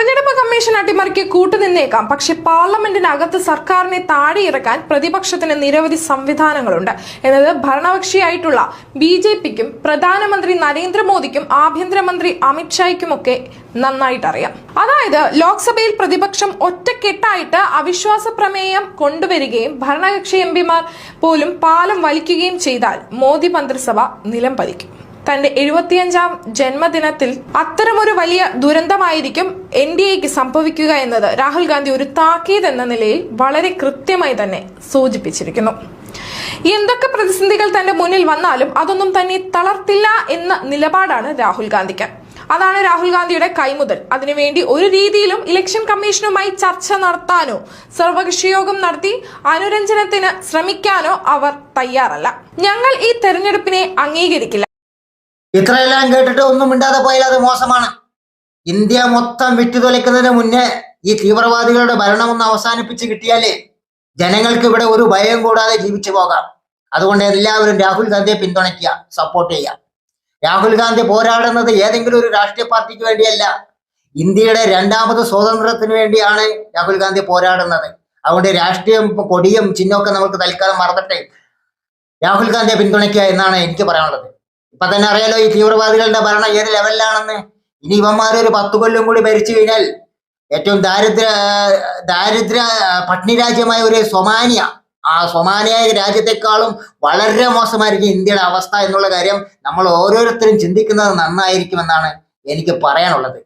തെരഞ്ഞെടുപ്പ് കമ്മീഷൻ അട്ടിമറിക്ക് കൂട്ടുനിന്നേക്കാം. പക്ഷെ പാർലമെന്റിനകത്ത് സർക്കാരിനെ താഴെയിറക്കാൻ പ്രതിപക്ഷത്തിന് നിരവധി സംവിധാനങ്ങളുണ്ട്. എന്നത് ഭരണകക്ഷിയായിട്ടുള്ള ബി ജെ പിക്കും പ്രധാനമന്ത്രി നരേന്ദ്രമോദിക്കും ആഭ്യന്തരമന്ത്രി അമിത്ഷായ്ക്കുമൊക്കെ നന്നായിട്ടറിയാം. അതായത് ലോക്സഭയിൽ പ്രതിപക്ഷം ഒറ്റക്കെട്ടായിട്ട് അവിശ്വാസ പ്രമേയം കൊണ്ടുവരികയും ഭരണകക്ഷി എം പോലും പാലം വലിക്കുകയും ചെയ്താൽ മോദി മന്ത്രിസഭ നിലം പതിക്കും. തന്റെ എഴുപത്തിയഞ്ചാം ജന്മദിനത്തിൽ അത്തരമൊരു വലിയ ദുരന്തമായിരിക്കും എൻ ഡി എക്ക് സംഭവിക്കുക എന്നത് രാഹുൽ ഗാന്ധി ഒരു താക്കീത് എന്ന നിലയിൽ വളരെ കൃത്യമായി തന്നെ സൂചിപ്പിച്ചിരിക്കുന്നു. എന്തൊക്കെ പ്രതിസന്ധികൾ തന്റെ മുന്നിൽ വന്നാലും അതൊന്നും തന്നെ തളർത്തില്ല എന്ന നിലപാടാണ് രാഹുൽ ഗാന്ധിക്ക്. അതാണ് രാഹുൽ ഗാന്ധിയുടെ കൈമുതൽ. അതിനുവേണ്ടി ഒരു രീതിയിലും ഇലക്ഷൻ കമ്മീഷനുമായി ചർച്ച നടത്താനോ സർവകക്ഷിയോഗം നടത്തി അനുരഞ്ജനത്തിന് ശ്രമിക്കാനോ അവർ തയ്യാറല്ല. ഞങ്ങൾ ഈ തെരഞ്ഞെടുപ്പിനെ അംഗീകരിക്കില്ല. ഇത്രയെല്ലാം കേട്ടിട്ട് ഒന്നും മിണ്ടാതെ പോയാൽ അത് മോശമാണ്. ഇന്ത്യ മൊത്തം വിട്ടുതൊലക്കുന്നതിന് മുന്നേ ഈ തീവ്രവാദികളുടെ ഭരണം ഒന്ന് അവസാനിപ്പിച്ച് കിട്ടിയാലേ ജനങ്ങൾക്ക് ഇവിടെ ഒരു ഭയം കൂടാതെ ജീവിച്ചു പോകാം. അതുകൊണ്ട് എല്ലാവരും രാഹുൽ ഗാന്ധിയെ പിന്തുണയ്ക്കുക സപ്പോർട്ട് ചെയ്യുക. രാഹുൽ ഗാന്ധി പോരാടുന്നത് ഏതെങ്കിലും ഒരു രാഷ്ട്രീയ പാർട്ടിക്ക് വേണ്ടിയല്ല. ഇന്ത്യയുടെ രണ്ടാമത് സ്വാതന്ത്ര്യത്തിന് വേണ്ടിയാണ് രാഹുൽ ഗാന്ധി പോരാടുന്നത്. അതുകൊണ്ട് രാഷ്ട്രീയം കൊടിയും ചിഹ്നമൊക്കെ നമുക്ക് തൽക്കാലം മറന്നിട്ടെ. രാഹുൽ ഗാന്ധിയെ പിന്തുണയ്ക്കുക എന്നാണ് എനിക്ക് പറയാനുള്ളത്. ഇപ്പൊ തന്നെ അറിയാലോ ഈ തീവ്രവാദികളുടെ ഭരണം ഏത് ലെവലിലാണെന്ന് ഇനി ഇവന്മാരെ ഒരു പത്ത് കൊല്ലം കൂടി ഭരിച്ചു കഴിഞ്ഞാൽ ഏറ്റവും ദാരിദ്ര്യ ദാരിദ്ര്യ പട്ടിണി രാജ്യമായ ഒരു സൊമാനിയ. ആ സൊമാനിയായ രാജ്യത്തെക്കാളും വളരെ മോശമായിരിക്കും ഇന്ത്യയുടെ അവസ്ഥ എന്നുള്ള കാര്യം നമ്മൾ ഓരോരുത്തരും ചിന്തിക്കുന്നത് നന്നായിരിക്കുമെന്നാണ് എനിക്ക് പറയാനുള്ളത്.